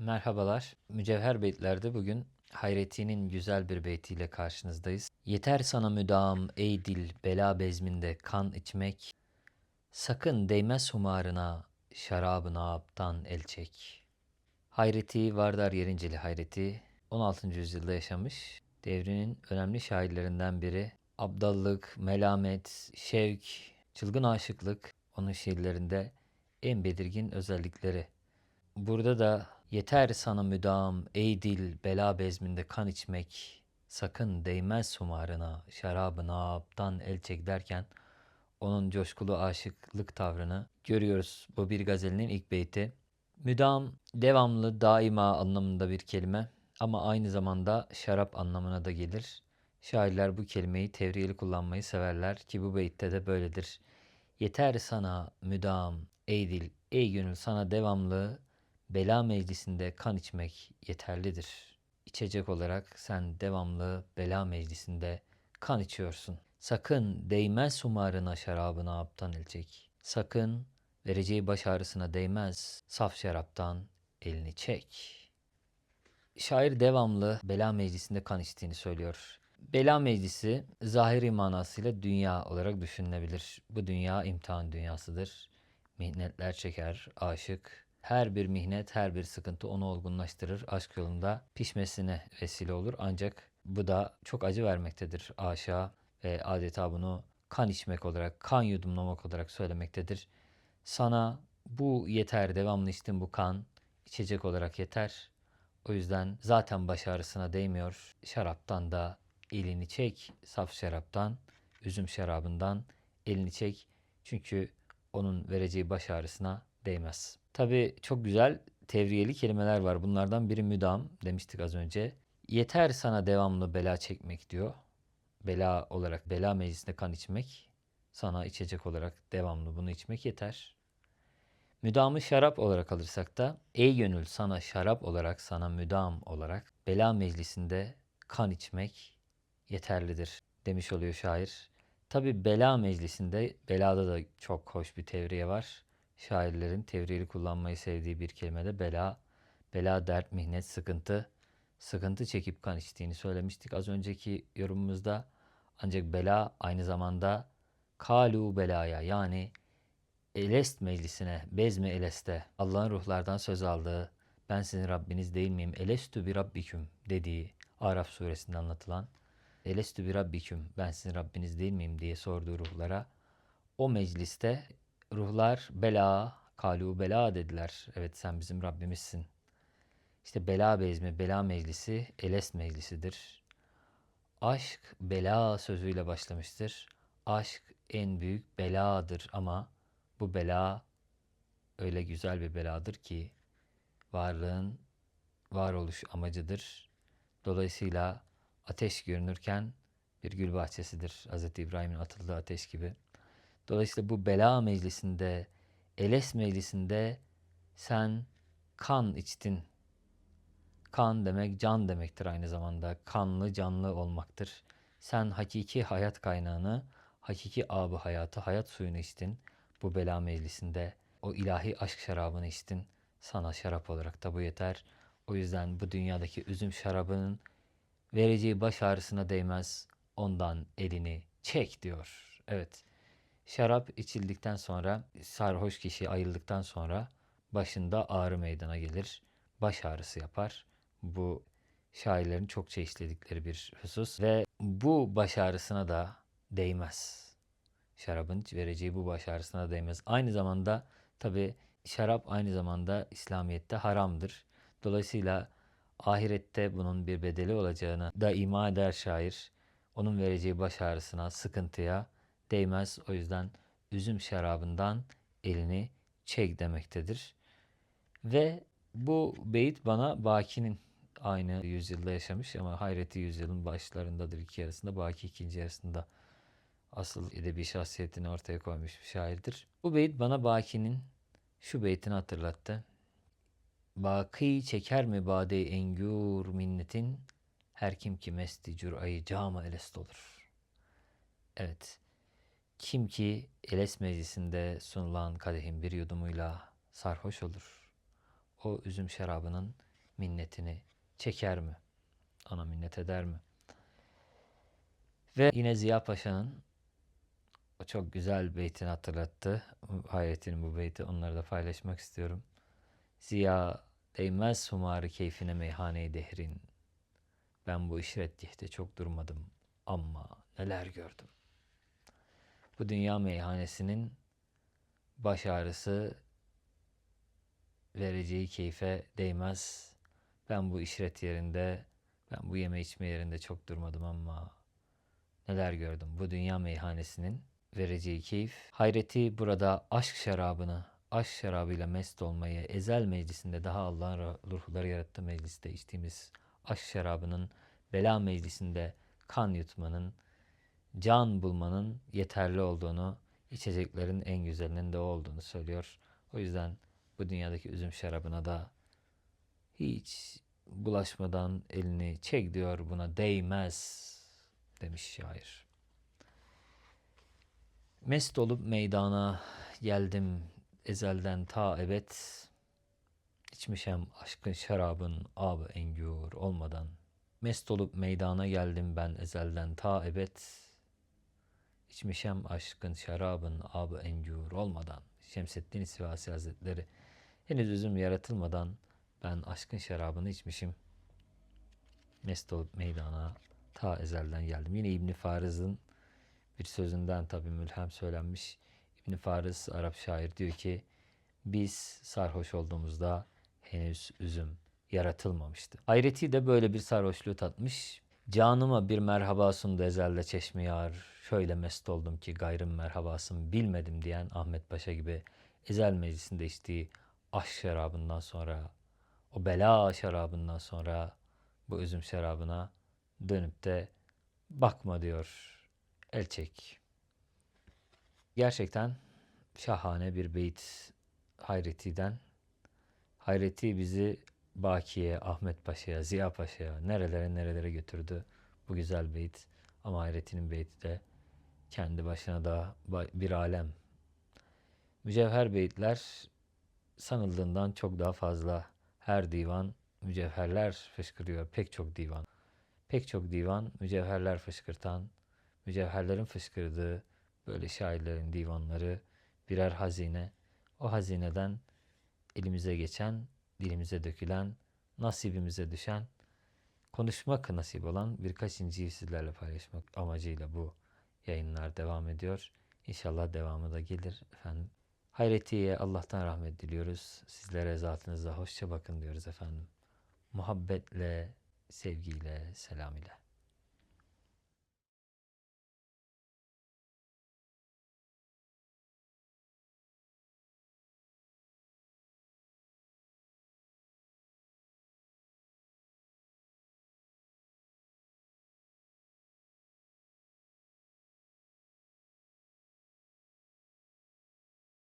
Merhabalar. Mücevher Beytler'de bugün Hayreti'nin güzel bir beytiyle karşınızdayız. Yeter sana müdam ey dil bela bezminde kan içmek. Sakın değmez humarına şarabına aptan el çek. Hayreti Vardar Yerinceli Hayreti 16. yüzyılda yaşamış. Devrinin önemli şairlerinden biri. Abdallık, melamet, şevk, çılgın aşıklık onun şiirlerinde en belirgin özellikleri. Burada da yeter sana müdam ey dil bela bezminde kan içmek sakın değmez humarına şarabına aptan el çek derken onun coşkulu aşıklık tavrını görüyoruz bu bir gazelinin ilk beyti. Müdam devamlı daima anlamında bir kelime ama aynı zamanda şarap anlamına da gelir. Şairler bu kelimeyi tevriyeli kullanmayı severler ki bu beytte de böyledir. Yeter sana müdam ey dil ey gönül sana devamlı bela meclisinde kan içmek yeterlidir. İçecek olarak sen devamlı bela meclisinde kan içiyorsun. Sakın değmez humarına şarabına aptan elecek. Sakın vereceği baş ağrısına değmez saf şaraptan elini çek. Şair devamlı bela meclisinde kan içtiğini söylüyor. Bela meclisi zahiri manasıyla dünya olarak düşünülebilir. Bu dünya imtihan dünyasıdır. Mihnetler çeker, aşık. Her bir mihnet, her bir sıkıntı onu olgunlaştırır. Aşk yolunda pişmesine vesile olur. Ancak bu da çok acı vermektedir aşağı ve adeta bunu kan içmek olarak, kan yudumlamak olarak söylemektedir. Sana bu yeter, devamlı içtin bu kan, içecek olarak yeter. O yüzden zaten baş ağrısına değmiyor. Şaraptan da elini çek, saf şaraptan, üzüm şarabından elini çek. Çünkü onun vereceği baş ağrısına değmez. Tabi çok güzel tevriyeli kelimeler var. Bunlardan biri müdam demiştik az önce. Yeter sana devamlı bela çekmek diyor. Bela olarak bela meclisinde kan içmek. Sana içecek olarak devamlı bunu içmek yeter. Müdamı şarap olarak alırsak da ey gönül sana şarap olarak sana müdam olarak bela meclisinde kan içmek yeterlidir demiş oluyor şair. Tabi bela meclisinde belada da çok hoş bir tevriye var. Şairlerin tevriyeli kullanmayı sevdiği bir kelime de bela. Bela dert, mihnet, sıkıntı. Sıkıntı çekip kan içtiğini söylemiştik az önceki yorumumuzda. Ancak bela aynı zamanda kalu belaya yani Elest meclisine, bezmi eleste Allah'ın ruhlardan söz aldığı ben sizin Rabbiniz değil miyim? Elestü bir Rabbiküm dediği Araf suresinde anlatılan Elestü bir Rabbiküm ben sizin Rabbiniz değil miyim diye sorduğu ruhlara o mecliste ruhlar bela, kalu bela dediler. Evet sen bizim Rabbimizsin. İşte bela bezmi, bela meclisi Elest meclisidir. Aşk bela sözüyle başlamıştır. Aşk en büyük beladır ama bu bela öyle güzel bir beladır ki varlığın varoluş amacıdır. Dolayısıyla ateş görünürken bir gül bahçesidir. Hz. İbrahim'in atıldığı ateş gibi. Dolayısıyla bu bela meclisinde, Eles meclisinde sen kan içtin. Kan demek can demektir aynı zamanda. Kanlı canlı olmaktır. Sen hakiki hayat kaynağını, hakiki abı hayatı, hayat suyunu içtin. Bu bela meclisinde o ilahi aşk şarabını içtin. Sana şarap olarak da bu yeter. O yüzden bu dünyadaki üzüm şarabının vereceği baş ağrısına değmez. Ondan elini çek diyor. Evet. Şarap içildikten sonra sarhoş kişi ayıldıktan sonra başında ağrı meydana gelir. Baş ağrısı yapar. Bu şairlerin çokça işledikleri bir husus ve bu baş ağrısına da değmez. Şarabın vereceği bu baş ağrısına değmez. Aynı zamanda tabi şarap aynı zamanda İslamiyet'te haramdır. Dolayısıyla ahirette bunun bir bedeli olacağını da ima eder şair. Onun vereceği baş ağrısına, sıkıntıya değmez. O yüzden üzüm şarabından elini çek demektedir. Ve bu beyit bana Baki'nin aynı yüzyılda yaşamış ama Hayreti yüzyılın başlarındadır iki yarısında. Baki ikinci yarısında asıl edebi şahsiyetini ortaya koymuş bir şairdir. Bu beyit bana Baki'nin şu beytini hatırlattı. Baki çeker mi bade engür minnetin her kim ki mesti cürayı cama elest olur. Evet. Kim ki Eles meclisinde sunulan kadehin bir yudumuyla sarhoş olur. O üzüm şarabının minnetini çeker mi? Ona minnet eder mi? Ve yine Ziya Paşa'nın o çok güzel beytini hatırlattı. Hayrettin'in bu beyti onları da paylaşmak istiyorum. Ziya değmez humarı keyfine meyhane dehrin. Ben bu işretgahte çok durmadım ama neler gördüm. Bu dünya meyhanesinin baş ağrısı vereceği keyfe değmez. Ben bu işret yerinde, ben bu yeme içme yerinde çok durmadım ama neler gördüm. Bu dünya meyhanesinin vereceği keyif. Hayreti burada aşk şarabını, aşk şarabıyla mest olmayı, ezel meclisinde daha Allah'ın ruhları yarattığı mecliste içtiğimiz aşk şarabının bela meclisinde kan yutmanın, can bulmanın yeterli olduğunu, içeceklerin en güzelinin de olduğunu söylüyor. O yüzden bu dünyadaki üzüm şarabına da hiç bulaşmadan elini çek diyor buna değmez demiş şair. Mest olup meydana geldim ezelden ta ebed. İçmişem aşkın şarabın abı engür olmadan. Mest olup meydana geldim ben ezelden ta ebed. İçmişem aşkın şarabın abı engür olmadan. Şemseddin Sivasi Hazretleri. Henüz üzüm yaratılmadan ben aşkın şarabını içmişim. Mest olup meydana ta ezelden geldim. Yine İbni Fariz'in bir sözünden tabi mülhem söylenmiş. İbni Fariz Arap şair diyor ki biz sarhoş olduğumuzda henüz üzüm yaratılmamıştı. Hayreti de böyle bir sarhoşluğu tatmış. Canıma bir merhaba sundu ezelde çeşme yar. Şöyle mest oldum ki gayrım merhabasını bilmedim diyen Ahmet Paşa gibi ezel meclisinde içtiği aşk şarabından sonra, o bela şarabından sonra bu üzüm şarabına dönüp de bakma diyor el çek. Gerçekten şahane bir beyt Hayreti'den. Hayreti bizi Baki'ye, Ahmet Paşa'ya, Ziya Paşa'ya, nerelere nerelere götürdü bu güzel beyt. Ama Hayreti'nin beyti de kendi başına da bir alem. Mücevher beyitler sanıldığından çok daha fazla. Her divan mücevherler fışkırıyor. Pek çok divan. Pek çok divan mücevherler fışkırtan, mücevherlerin fışkırdığı böyle şairlerin divanları birer hazine. O hazineden elimize geçen, dilimize dökülen, nasibimize düşen, konuşmak nasip olan birkaç inciyi sizlerle paylaşmak amacıyla bu yayınlar devam ediyor. İnşallah devamı da gelir efendim. Hayretiye Allah'tan rahmet diliyoruz. Sizlere zatınızda hoşça bakın diyoruz efendim. Muhabbetle, sevgiyle, selam ile.